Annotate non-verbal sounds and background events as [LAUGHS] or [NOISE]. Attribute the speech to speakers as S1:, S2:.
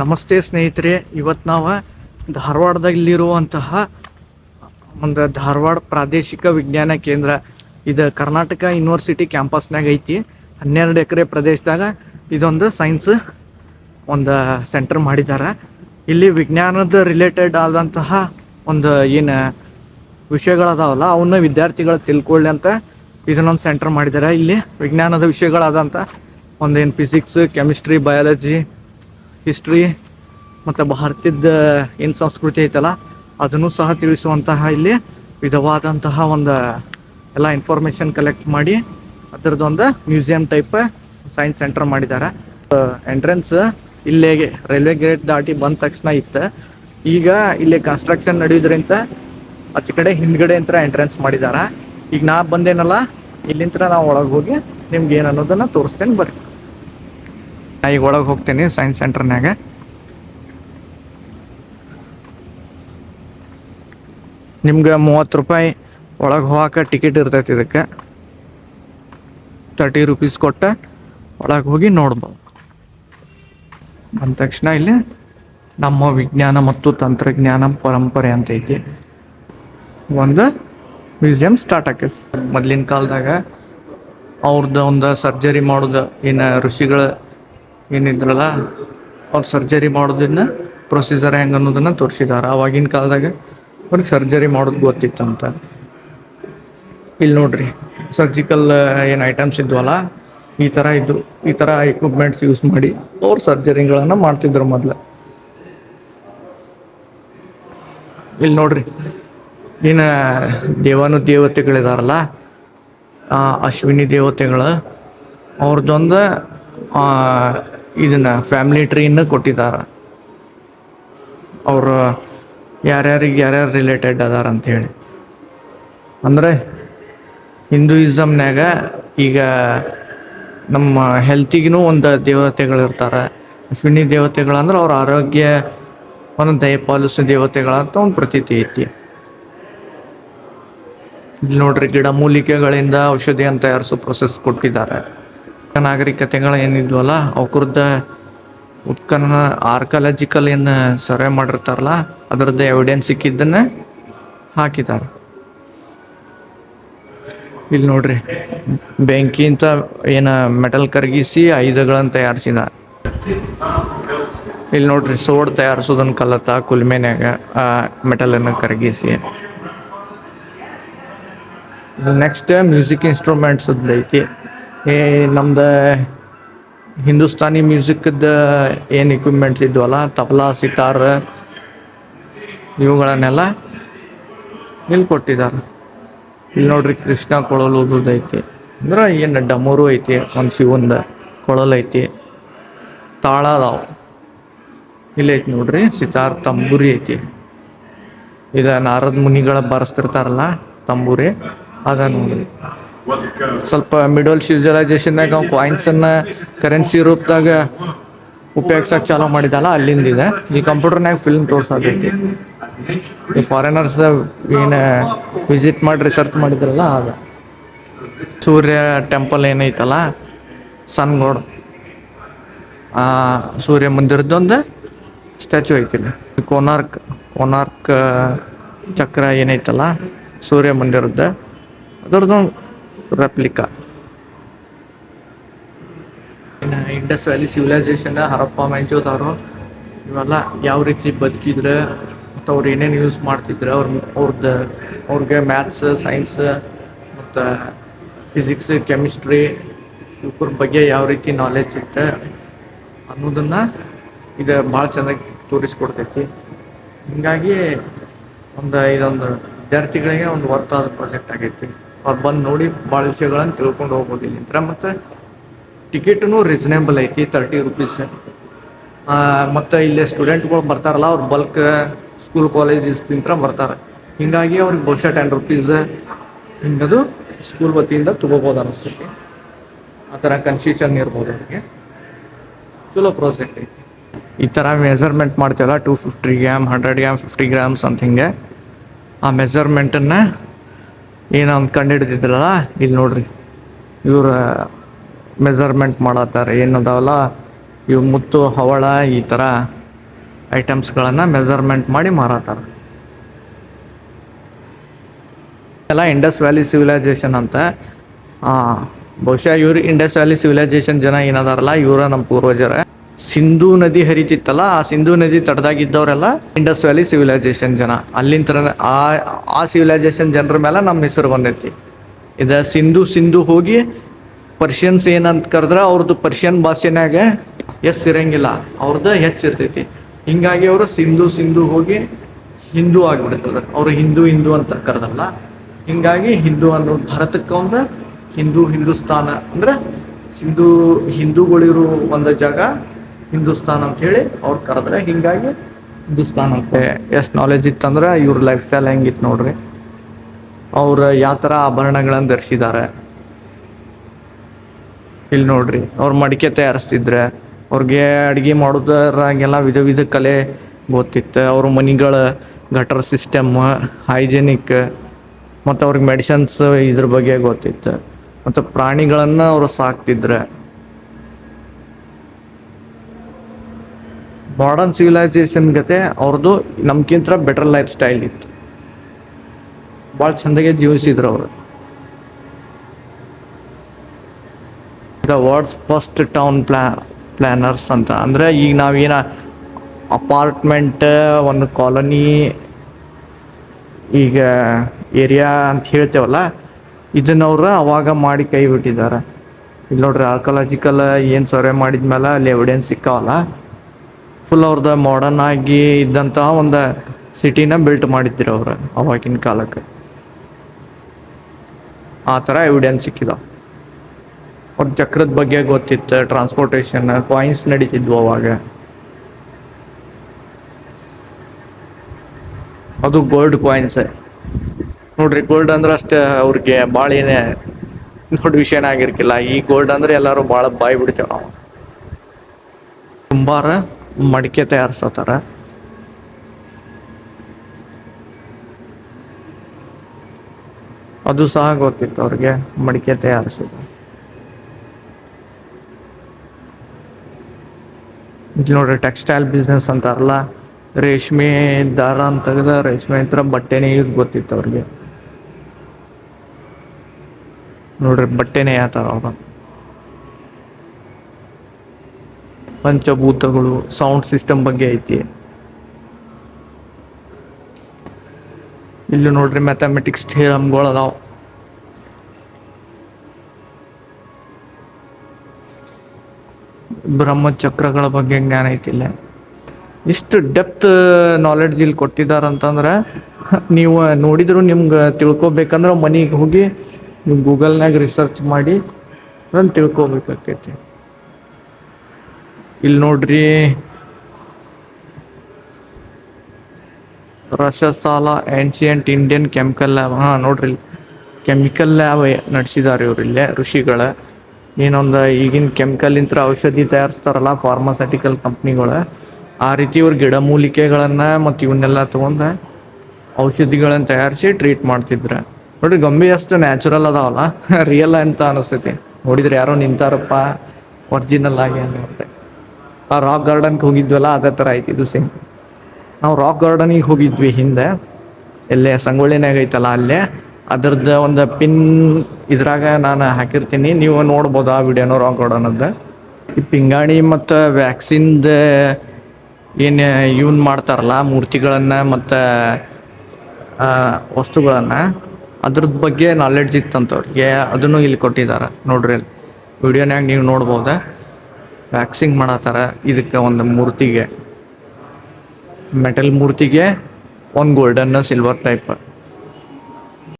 S1: ನಮಸ್ತೆ ಸ್ನೇಹಿತರೆ ಇವತ್ತು ನಾವು ಧಾರವಾಡದಲ್ಲಿರುವಂತಹ ಒಂದು ಧಾರವಾಡ ಪ್ರಾದೇಶಿಕ ವಿಜ್ಞಾನ ಕೇಂದ್ರ, ಇದು ಕರ್ನಾಟಕ ಯೂನಿವರ್ಸಿಟಿ ಕ್ಯಾಂಪಸ್ನಾಗ ಐತಿ. ಹನ್ನೆರಡು ಎಕರೆ ಪ್ರದೇಶದಾಗ ಇದೊಂದು ಸೈನ್ಸ್ ಒಂದು ಸೆಂಟರ್ ಮಾಡಿದ್ದಾರೆ ಇಲ್ಲಿ ವಿಜ್ಞಾನದ ರಿಲೇಟೆಡ್ ಆದಂತಹ ಒಂದು ಏನು ವಿಷಯಗಳದಾವಲ್ಲ ಅವನ್ನ ವಿದ್ಯಾರ್ಥಿಗಳು ತಿಳ್ಕೊಳ್ಳಿ ಅಂತ ಇದನ್ನೊಂದು ಸೆಂಟರ್ ಮಾಡಿದ್ದಾರೆ ಇಲ್ಲಿ ವಿಜ್ಞಾನದ ವಿಷಯಗಳಾದಂಥ ಒಂದೇನು ಫಿಸಿಕ್ಸ್, ಕೆಮಿಸ್ಟ್ರಿ, ಬಯಾಲಜಿ ಹಿಸ್ಟ್ರಿ ಮತ್ತು ಭಾರತದ ಏನು ಸಂಸ್ಕೃತಿ ಐತಲ್ಲ, ಅದನ್ನು ಸಹ ತಿಳಿಸುವಂತಹ ಇಲ್ಲಿ ವಿಧವಾದಂತಹ ಒಂದು ಎಲ್ಲ ಇನ್ಫಾರ್ಮೇಷನ್ ಕಲೆಕ್ಟ್ ಮಾಡಿ ಅದರದ್ದೊಂದು ಮ್ಯೂಸಿಯಂ ಟೈಪ್ ಸೈನ್ಸ್ ಸೆಂಟರ್ ಮಾಡಿದ್ದಾರೆ ಎಂಟ್ರೆನ್ಸ್ ಇಲ್ಲೇ ರೈಲ್ವೆ ಗೇಟ್ ದಾಟಿ ಬಂದ ತಕ್ಷಣ ಇತ್ತು. ಈಗ ಇಲ್ಲಿ ಕನ್ಸ್ಟ್ರಕ್ಷನ್ ನಡೆಯೋದ್ರಿಂದ ಆಚೆ ಕಡೆ ಹಿಂದ್ಗಡೆ ಅಂತ ಎಂಟ್ರೆನ್ಸ್ ಮಾಡಿದ್ದಾರೆ ಈಗ ನಾ ಬಂದೇನಲ್ಲ, ಇಲ್ಲಿಂತ್ರ ನಾವು ಒಳಗೆ ಹೋಗಿ ನಿಮ್ಗೆ ಏನು ಅನ್ನೋದನ್ನು ತೋರಿಸ್ತೇನೆ ಬರ್ರಿ. ನಾ ಈಗ ಒಳಗೆ ಹೋಗ್ತೇನೆ ಸೈನ್ಸ್ ಸೆಂಟರ್ನಾಗ ನಿಮ್ಗೆ ಮೂವತ್ತು ರೂಪಾಯಿ ಒಳಗೆ ಹೋಗಕ್ಕೆ ಟಿಕೆಟ್ ಇರ್ತೈತಿ ಇದಕ್ಕೆ. ತರ್ಟಿ ರುಪೀಸ್ ಕೊಟ್ಟ, ಒಳಗೆ ಹೋಗಿ ನೋಡ್ಬೋದು. ಬಂದ ತಕ್ಷಣ ಇಲ್ಲಿ ನಮ್ಮ ವಿಜ್ಞಾನ ಮತ್ತು ತಂತ್ರಜ್ಞಾನ ಪರಂಪರೆ ಅಂತ ಐತಿ. ಒಂದು ಮ್ಯೂಸಿಯಂ ಸ್ಟಾರ್ಟ್ ಆಕೈತಿ. ಮೊದಲಿನ ಕಾಲದಾಗ ಅವ್ರದ್ದು ಒಂದು ಸರ್ಜರಿ ಮಾಡೋದು ಏನು ಋಷಿಗಳು ಏನಿದ್ರಲ್ಲ, ಅವ್ರು ಸರ್ಜರಿ ಮಾಡೋದನ್ನ ಪ್ರೊಸೀಜರ್ ಹೆಂಗೆ ಅನ್ನೋದನ್ನ ತೋರಿಸಿದಾರೆ. ಅವಾಗಿನ ಕಾಲದಾಗ ಅವ್ರಿಗೆ ಸರ್ಜರಿ ಮಾಡೋದು ಗೊತ್ತಿತ್ತಂತ. ಇಲ್ಲಿ ನೋಡ್ರಿ ಸರ್ಜಿಕಲ್ ಏನು ಐಟಮ್ಸ್ ಇದ್ವಲ್ಲ, ಈ ಥರ ಇದ್ದು ಈ ಥರ ಎಕ್ವಿಪ್ಮೆಂಟ್ಸ್ ಯೂಸ್ ಮಾಡಿ ಅವ್ರು ಸರ್ಜರಿಗಳನ್ನು ಮಾಡ್ತಿದ್ರು ಮೊದಲು. ಇಲ್ಲಿ ನೋಡ್ರಿ, ಇನ್ನು ದೇವಾನು ದೇವತೆಗಳಿದಾರಲ್ಲ ಅಶ್ವಿನಿ ದೇವತೆಗಳು ಅವ್ರದ್ದೊಂದು ಇದನ್ನ ಫ್ಯಾಮಿಲಿ ಟ್ರೀನ ಕೊಟ್ಟಿದ್ದಾರೆ. ಅವರು ಯಾರ್ಯಾರಿಗೆ ಯಾರ್ಯಾರು ರಿಲೇಟೆಡ್ ಅದಾರ ಹೇಳಿ. ಅಂದರೆ ಹಿಂದೂಯಿಸಮ್ನಾಗ ಈಗ ನಮ್ಮ ಹೆಲ್ತಿಗೂ ಒಂದು ದೇವತೆಗಳು ಇರ್ತಾರೆ. ಅಶ್ವಿನಿ ದೇವತೆಗಳು ಅಂದ್ರೆ ಅವ್ರ ಆರೋಗ್ಯ ಒಂದು ದಯಪಾಲಿಸೋ ದೇವತೆಗಳಂತ ಒಂದು ಪ್ರತೀತಿ ಐತಿ. ಇಲ್ಲಿ ನೋಡ್ರಿ ಗಿಡ ಮೂಲಿಕೆಗಳಿಂದ ಔಷಧಿಯನ್ನು ತಯಾರಿಸೋ ಪ್ರೊಸೆಸ್ ಕೊಟ್ಟಿದ್ದಾರೆ. ನಾಗರಿಕತೆಗಳು ಏನಿದ್ವಲ್ಲ ಅವ್ರದ್ದ ಉತ್ಖನನ ಆರ್ಕಾಲಜಿಕಲ್ ಏನು ಸರ್ವೆ ಮಾಡಿರ್ತಾರಲ್ಲ, ಅದರದ್ದು ಎವಿಡೆನ್ಸ್ ಸಿಕ್ಕಿದ್ದನ್ನ ಹಾಕಿದ್ದಾರೆ. ಇಲ್ಲಿ ನೋಡ್ರಿ ಬೆಂಕಿ ಅಂತ ಏನ ಮೆಟಲ್ ಕರಗಿಸಿ ಐದುಗಳನ್ನು ತಯಾರಿಸಿದ. ಇಲ್ಲಿ ನೋಡ್ರಿ, ಸೋಡ್ ತಯಾರಿಸೋದನ್ನ ಕಲತ ಕುಲ್ಮೆನ್ಯಾಗ ಮೆಟಲನ್ನು ಕರಗಿಸಿ. ನೆಕ್ಸ್ಟ್ ಮ್ಯೂಸಿಕ್ ಇನ್ಸ್ಟ್ರೂಮೆಂಟ್ಸ್ ಐತಿ ಏ, ನಮ್ದು ಹಿಂದೂಸ್ತಾನಿ ಮ್ಯೂಸಿಕ್ದ ಏನು ಇಕ್ವಿಪ್ಮೆಂಟ್ಸ್ ಇದ್ವಲ್ಲ, ತಬಲಾ, ಸಿತಾರ್, ಇವುಗಳನ್ನೆಲ್ಲ ಇಲ್ಲಿ ಕೊಟ್ಟಿದ್ದಾರೆ. ಇಲ್ಲಿ ನೋಡ್ರಿ ಕೃಷ್ಣ ಕೊಳಲು ಐತಿ. ಅಂದ್ರೆ ಏನು ಡಮೋರು ಐತಿ, ಒಂದು ಶಿವಂದ ಕೊಳಲು ಐತಿ. ತಾಳ ಅದಾವ. ಇಲ್ಲಿ ಐತಿ ನೋಡ್ರಿ, ಸಿತಾರ್ ತಂಬೂರಿ ಐತಿ. ಇದ ನಾರದ ಮುನಿಗಳ ಬರೆಸ್ತಿರ್ತಾರಲ್ಲ, ತಂಬೂರಿ, ಅದ ನೋಡ್ರಿ. ಸ್ವಲ್ಪ ಮಿಡಲ್ ಸಿವಿಲೈಸೇಷನ್ನಾಗ ಅವ್ನು ಕಾಯಿನ್ಸನ್ನ ಕರೆನ್ಸಿ ರೂಪದಾಗ ಉಪಯೋಗಿಸೋಕೆ ಚಾಲೂ ಮಾಡಿದಲ್ಲ ಅಲ್ಲಿಂದ ಇದೆ ಈ ಕಂಪ್ಯೂಟರ್ನಾಗ ಫಿಲ್ಮ್ ತೋರ್ಸತೈತಿ ಈ ಫಾರಿನರ್ಸ್ ಏನು ವಿಸಿಟ್ ಮಾಡಿ ರಿಸರ್ಚ್ ಮಾಡಿದ್ರಲ್ಲ ಆಗ. ಸೂರ್ಯ ಟೆಂಪಲ್ ಏನೈತಲ್ಲ ಸನ್ ಗೋಡ್ ಸೂರ್ಯ ಮಂದಿರದೊಂದು ಸ್ಟ್ಯಾಚು ಐತಿಲ್ಲ ಕೋನಾರ್ಕ್ ಕೋನಾರ್ಕ್, ಚಕ್ರ ಏನೈತಲ್ಲ, ಸೂರ್ಯ ಮಂದಿರದ ಅದರದ್ದೊಂದು ರೆಪ್ಲಿಕಾ ಇನ್ನು Indus valley civilisation Harappa Mohenjodaro ಇವೆಲ್ಲ ಯಾವ ರೀತಿ ಬದುಕಿದ್ರೆ ಮತ್ತು ಅವ್ರು ಏನೇನು ಯೂಸ್ ಮಾಡ್ತಿದ್ರು ಅವ್ರ ಅವ್ರದ್ದು ಅವ್ರಿಗೆ ಮ್ಯಾಥ್ಸ್ ಸೈನ್ಸ್ ಮತ್ತು ಫಿಸಿಕ್ಸ್ ಕೆಮಿಸ್ಟ್ರಿ ಇವ್ರ ಬಗ್ಗೆ ಯಾವ ರೀತಿ ನಾಲೆಜ್ ಇತ್ತು ಅನ್ನೋದನ್ನು ಇದು ಭಾಳ ಚೆನ್ನಾಗಿ ತೋರಿಸ್ಕೊಡ್ತೈತಿ. ಹಿಂಗಾಗಿ ಒಂದು ಇದೊಂದು ವಿದ್ಯಾರ್ಥಿಗಳಿಗೆ ಒಂದು ವರ್ತ್ ಆದ ಪ್ರಾಜೆಕ್ಟ್ ಆಗೈತಿ. ಅವ್ರು ಬಂದು ನೋಡಿ ಭಾಳ ವಿಷಯಗಳನ್ನು ತಿಳ್ಕೊಂಡು ಹೋಗ್ಬೋದು ಇಲ್ಲಿಂದ ಮತ್ತು ಟಿಕೆಟೂ ರೀಸನೇಬಲ್ ಐತಿ ತರ್ಟಿ ರುಪೀಸ್ ಮತ್ತು ಇಲ್ಲಿ ಸ್ಟೂಡೆಂಟ್ಗಳು ಬರ್ತಾರಲ್ಲ, ಅವ್ರು ಬಲ್ಕ್ ಸ್ಕೂಲ್ ಕಾಲೇಜಸ್ ತಿಂತ್ರ ಬರ್ತಾರೆ. ಹೀಗಾಗಿ ಅವ್ರಿಗೆ ಬಹುಶಃ ಟೆನ್ ರುಪೀಸ್ ಹಿಂಗದು ಸ್ಕೂಲ್ ವತಿಯಿಂದ ತಗೋಬೋದು ಅನಿಸ್ತೈತಿ. ಆ ಥರ ಕನ್ಫ್ಯೂಷನ್ ಇರ್ಬೋದು ಅವ್ರಿಗೆ. ಚಲೋ ಪ್ರಾಜೆಕ್ಟ್ ಐತಿ. ಈ ಥರ ಮೆಜರ್ಮೆಂಟ್ ಮಾಡ್ತೀವಲ್ಲ two fifty gram hundred gram fifty grams ಅಂತ ಹಿಂಗೆ, ಆ ಮೆಜರ್ಮೆಂಟನ್ನು ಏನೋ ಒಂದು ಕಂಡು ಹಿಡಿದಿದ್ರಲ್ಲ ಇಲ್ಲಿ ನೋಡ್ರಿ. ಇವ್ರ ಮೆಜರ್ಮೆಂಟ್ ಮಾಡತ್ತಾರ. ಏನದಾವಲ್ಲ? ಇವು ಮುತ್ತು, ಹವಳ ಈ ಥರ ಐಟಮ್ಸ್ಗಳನ್ನು ಮೆಜರ್ಮೆಂಟ್ ಮಾಡಿ ಮಾರಾತಾರ ಎಲ್ಲ ಇಂಡಸ್ ವ್ಯಾಲಿ ಸಿವಿಲೈಸೇಷನ್ ಅಂತ. ಬಹುಶಃ ಇವ್ರು ಇಂಡಸ್ ವ್ಯಾಲಿ ಸಿವಿಲೈಸೇಷನ್ ಜನ ಏನದಾರಲ್ಲ ಇವರ ನಮ್ಮ ಪೂರ್ವಜರ. ಸಿಂಧೂ ನದಿ ಹರಿತಿತ್ತಲ್ಲ, ಆ ಸಿಂಧೂ ನದಿ ತಡದಾಗಿದ್ದವರೆಲ್ಲ ಇಂಡಸ್ ವ್ಯಾಲಿ ಸಿವಿಲೈಸೇಷನ್ ಜನ. ಅಲ್ಲಿಂದ ಆ ಆ ಸಿವಿಲೈಸೇಷನ್ ಜನರ ಮೇಲೆ ನಮ್ಮ ಹೆಸರು ಬಂದೈತಿ. ಇದು ಸಿಂಧು ಸಿಂಧು ಹೋಗಿ ಪರ್ಷಿಯನ್ಸ್ ಏನಂತ ಕರೆದ್ರೆ ಅವ್ರದ್ದು ಪರ್ಷಿಯನ್ ಭಾಷೆನಾಗ ಎಸ್ ಇರಂಗಿಲ್ಲ. ಅವ್ರದ್ದು ಹೆಚ್ಚಿರ್ತೈತಿ ಹಿಂಗಾಗಿ ಅವರು ಸಿಂಧು ಸಿಂಧು ಹೋಗಿ ಹಿಂದೂ ಆಗಿಬಿಡ್ತಾರೆ ಅವರು ಹಿಂದೂ ಹಿಂದೂ ಅಂತ ಕರೆದಲ್ಲ. ಹಿಂಗಾಗಿ ಹಿಂದೂ ಅನ್ನೋ ಭಾರತಕ್ಕೆ ಒಂದು ಹಿಂದೂ, ಹಿಂದೂಸ್ತಾನ. ಅಂದ್ರೆ ಸಿಂಧೂ, ಹಿಂದೂಗಳಿರೋ ಒಂದು ಜಾಗ ಹಿಂದೂಸ್ತಾನ್ ಅಂತ ಹೇಳಿ ಅವ್ರು ಕರೆದ್ರೆ ಹಿಂಗಾಗಿ ಹಿಂದೂಸ್ತಾನ್ ಅಂತ. ಎಷ್ಟು ನಾಲೆಜ್ ಇತ್ತಂದ್ರೆ ಇವ್ರ ಲೈಫ್ ಸ್ಟೈಲ್ ಹೆಂಗಿತ್ತು ನೋಡ್ರಿ. ಅವ್ರು ಯಾವ ಥರ ಆಭರಣಗಳನ್ನು ಧರಿಸಿದ್ದಾರೆ ಇಲ್ಲಿ ನೋಡ್ರಿ, ಅವ್ರು ಮಡಿಕೆ ತಯಾರಿಸ್ತಿದ್ರೆ, ಅವ್ರಿಗೆ ಅಡುಗೆ ಮಾಡೋದ್ರಾಗೆಲ್ಲ ವಿಧ ವಿಧ ಕಲೆ ಗೊತ್ತಿತ್ತು. ಅವ್ರ ಮನಿಗಳ ಗಟರ್ ಸಿಸ್ಟಮ್ ಹೈಜೆನಿಕ್ ಮತ್ತು ಅವ್ರಿಗೆ ಮೆಡಿಸನ್ಸ್ ಇದ್ರ ಬಗ್ಗೆ ಗೊತ್ತಿತ್ತು. ಮತ್ತು ಪ್ರಾಣಿಗಳನ್ನು ಅವರು ಸಾಕ್ತಿದ್ರೆ. ಮಾಡರ್ನ್ ಸಿವಿಲೈಸೇಷನ್ ಗತೆ ಅವ್ರದ್ದು ನಮ್ಗಿಂತ ಬೆಟರ್ ಲೈಫ್ ಸ್ಟೈಲ್ ಇತ್ತು. ಭಾಳ ಚಂದಾಗೆ ಜೀವಿಸಿದ್ರು ಅವರು. The world's first town ಪ್ಲಾ planners ಅಂತ. ಅಂದರೆ ಈಗ ನಾವೇನ ಅಪಾರ್ಟ್ಮೆಂಟ್ ಒಂದು ಕಾಲೋನಿ ಈಗ ಏರಿಯಾ ಅಂತ ಹೇಳ್ತೇವಲ್ಲ, ಇದನ್ನವ್ರು ಅವಾಗ ಮಾಡಿ ಕೈ ಬಿಟ್ಟಿದ್ದಾರೆ. ಇಲ್ಲಿ ನೋಡ್ರಿ ಆರ್ಕಲಾಜಿಕಲ್ ಏನು ಸರ್ವೆ ಮಾಡಿದ್ಮೇಲೆ ಅಲ್ಲಿ ಎವಿಡೆನ್ಸ್ ಸಿಕ್ಕಾವಲ್ಲ. ಫುಲ್ ಅವ್ರದ್ದು ಮಾಡರ್ನ್ ಆಗಿ ಇದ್ದಂತಹ ಒಂದು ಸಿಟಿನ ಬಿಲ್ಟ್ ಮಾಡಿದ್ರು ಅವ್ರು ಅವಾಗಿನ ಕಾಲಕ್ಕೆ. ಆ ಥರ ಎವಿಡೆನ್ಸ್ ಸಿಕ್ಕಿದ. ಅವ್ರ ಚಕ್ರದ ಬಗ್ಗೆ ಗೊತ್ತಿತ್ತು ಟ್ರಾನ್ಸ್ಪೋರ್ಟೇಷನ್ ಕಾಯಿನ್ಸ್ ನಡೀತಿದ್ವು ಅವಾಗ. ಅದು ಗೋಲ್ಡ್ ಕಾಯಿನ್ಸ್ ನೋಡ್ರಿ ಗೋಲ್ಡ್ ಅಂದ್ರೆ ಅಷ್ಟೇ ಅವ್ರಿಗೆ ಭಾಳ ಏನೇ ದೊಡ್ಡ ವಿಷಯನೇ ಆಗಿರ್ಕಿಲ್ಲ. ಈ ಗೋಲ್ಡ್ ಅಂದ್ರೆ ಎಲ್ಲರೂ ಭಾಳ ಬಾಯ್ ಬಿಡ್ತೇವೆ ನಾವು. ಕುಂಬಾರ ಮಡಿಕೆ ತಯಾರಿಸತ್ತಾರ ಅದು ಸಹ ಗೊತ್ತಿತ್ತು ಅವ್ರಿಗೆ, ಮಡಿಕೆ ತಯಾರಿಸೋದು. ಇಲ್ಲಿ ನೋಡ್ರಿ, ಟೆಕ್ಸ್ಟೈಲ್ ಬಿಸ್ನೆಸ್ ಅಂತಾರಲ್ಲ, ರೇಷ್ಮೆ ದಾರ ಅಂತ ರೇಷ್ಮೆ ಹತ್ರ ಬಟ್ಟೆನೇ ನೇಯೋದು ಗೊತ್ತಿತ್ತು ಅವ್ರಿಗೆ. ನೋಡ್ರಿ, ಬಟ್ಟೆನೇ ಯಾತರ ಅವ್ರು ಪಂಚಭೂತಗಳು ಸೌಂಡ್ ಸಿಸ್ಟಮ್ ಬಗ್ಗೆ ಐತಿ. ಇಲ್ಲಿ ನೋಡ್ರಿ ಮ್ಯಾಥಮೆಟಿಕ್ಸ್ ಥಿಯರಮ್ಗಳು ಅದಾವ. ಬ್ರಹ್ಮಚಕ್ರಗಳ ಬಗ್ಗೆ ಜ್ಞಾನ ಐತಿಲ್ಲ ಇಷ್ಟು ಡೆಪ್ತ್ ನಾಲೆಡ್ಜ್ ಇಲ್ಲಿ ಕೊಟ್ಟಿದ್ದಾರೆ ಅಂತಂದ್ರೆ, ನೀವು ನೋಡಿದ್ರು ನಿಮ್ಗೆ ತಿಳ್ಕೊಬೇಕಂದ್ರೆ ಮನೆಗೆ ಹೋಗಿ ನೀವು ಗೂಗಲ್ನಾಗ ರಿಸರ್ಚ್ ಮಾಡಿ ಅದನ್ನು ತಿಳ್ಕೊಬೇಕಾಕೈತಿ ಇಲ್ಲಿ ನೋಡ್ರಿ. ರಸಸಾಲ ಏನ್ಷಿಯಂಟ್ ಇಂಡಿಯನ್ ಕೆಮಿಕಲ್ ಲ್ಯಾಬ್ ಹಾಂ, ನೋಡ್ರಿ ಕೆಮಿಕಲ್ ಲ್ಯಾಬ್ ನಡೆಸಿದಾರೆ ಇವ್ರು ಇಲ್ಲೇ, ಋಷಿಗಳ. ಏನೊಂದು ಈಗಿನ ಕೆಮಿಕಲ್ ಇಂತ ಔಷಧಿ ತಯಾರಿಸ್ತಾರಲ್ಲ ಫಾರ್ಮಾಸ್ಯೂಟಿಕಲ್ ಕಂಪ್ನಿಗಳು ಆ ರೀತಿ ಇವ್ರು ಗಿಡಮೂಲಿಕೆಗಳನ್ನು ಮತ್ತು ಇವನ್ನೆಲ್ಲ ತೊಗೊಂಡು ಔಷಧಿಗಳನ್ನು ತಯಾರಿಸಿ ಟ್ರೀಟ್ ಮಾಡ್ತಿದ್ರು. ನೋಡ್ರಿ ಗೊಂಬೆ ಅಷ್ಟು ನ್ಯಾಚುರಲ್ ಅದಾವಲ್ಲ [LAUGHS] ರಿಯಲ್ ಅಂತ ಅನಿಸ್ತೈತಿ. ನೋಡಿದ್ರೆ ಯಾರೋ ನಿಂತಾರಪ್ಪ ಒರಿಜಿನಲ್ ಆಗಿ ಅನ್ನೋತ್ತೆ ಆ ರಾಕ್ ಗಾರ್ಡನ್ಗೆ ಹೋಗಿದ್ವಲ್ಲ, ಅದೇ ಥರ ಐತಿ ಇದು ಸೇಮ್ ನಾವು ರಾಕ್ ಗಾರ್ಡನಿಗೆ ಹೋಗಿದ್ವಿ ಹಿಂದೆ. ಎಲ್ಲೇ ಸಂಗೊಳ್ಳಿನಾಗ ಐತಲ್ಲ, ಅಲ್ಲೇ. ಅದ್ರದ್ದು ಒಂದು ಪಿನ್ ಇದ್ರಾಗ ನಾನು ಹಾಕಿರ್ತೀನಿ. ನೀವು ನೋಡ್ಬೋದು ಆ ವಿಡಿಯೋನ ರಾಕ್ ಗಾರ್ಡನದ್ದು ಈ ಪಿಂಗಾಣಿ ಮತ್ತು ವ್ಯಾಕ್ಸಿನ್ದ ಏನು ಯೂನ್ ಮಾಡ್ತಾರಲ್ಲ, ಮೂರ್ತಿಗಳನ್ನು ಮತ್ತು ವಸ್ತುಗಳನ್ನು ಅದ್ರದ್ದು ಬಗ್ಗೆ ನಾಲೆಡ್ಜ್ ಇತ್ತಂತವ್ರಿಗೆ. ಅದನ್ನು ಇಲ್ಲಿ ಕೊಟ್ಟಿದ್ದಾರೆ. ನೋಡ್ರಿ ವಿಡಿಯೋನ್ಯಾಗ ನೀವು ನೋಡ್ಬೋದು. ವ್ಯಾಕ್ಸಿಂಗ್ ಮಾಡತ್ತಾರ ಇದಕ್ಕೆ ಒಂದು ಮೂರ್ತಿಗೆ. ಮೆಟಲ್ ಮೂರ್ತಿಗೆ ಒಂದು ಗೋಲ್ಡನ್ ಸಿಲ್ವರ್ ಟೈಪ್